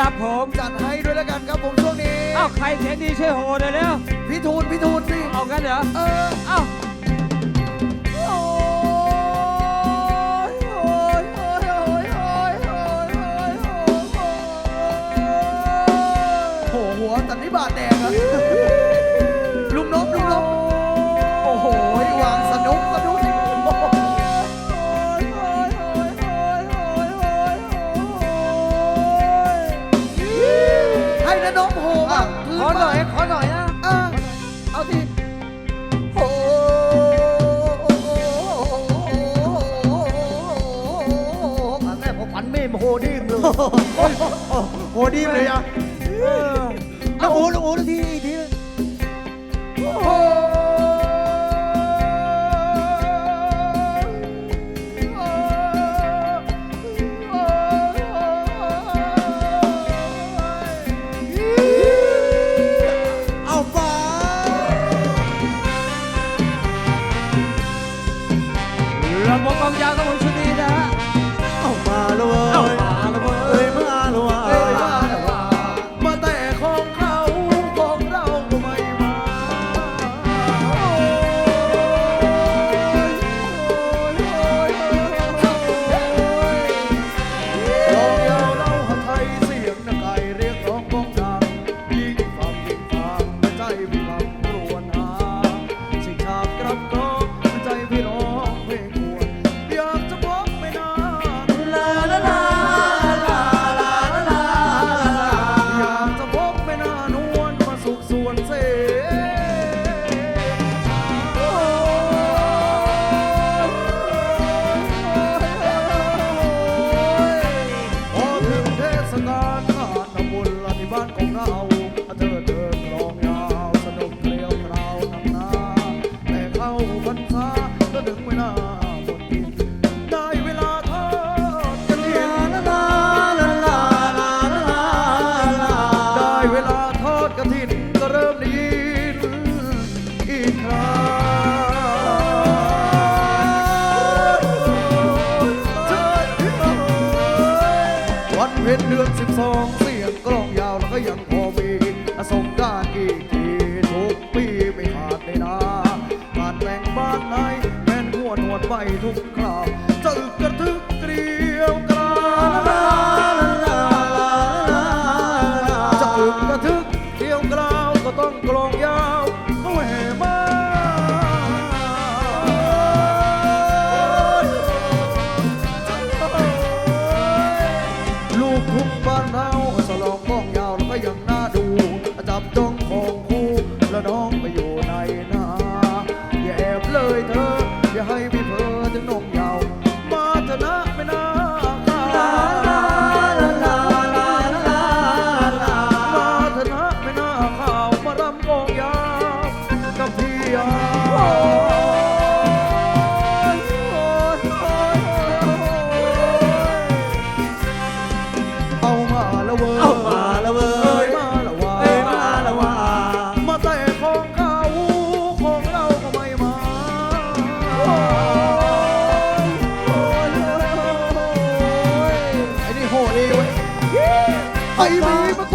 ครับผมจัดให้ด้วยแล้วกันครับผมช่วงนี้เอ้าใครเสียงดีช่วยโหหน่อยเร็วพี่ทูนพี่ทูนสิเอากันเหรอเออเอ้าโอ้ยโอ้ยโอ้ยโอ้ยโอ้ยโอ้ยโอ้ยโอ้ยโอ้โหหัวตันนิบาตแดงอะ อะพื้นขอหน่อยบ้านขอหน่อยนะอะเอาทีโอ้แม่ผมฝันไม่โหดีมเลยโหดีเลยอะ 全放公家都会去 เพ็นเดือนสิบสองเสียงกลองยาวแล้วก็ยังพอมีสงก้ารอีกทีทุกปีไม่ขาดเลยนะการแต่งบ้านไหนแม่นหัวหนวดไปทุกคราวจะอึกกระทาวมารำกองยาวกับพี่ยาเอามาแล้วเว้ยเอามาแล้วเว้ย มาล้วว่าเอ้ยมาล้วว่ามาแต่ของเขาของเราก็ไม่มา ไอ้นี่โหดดีเว้ยไอ้มีมา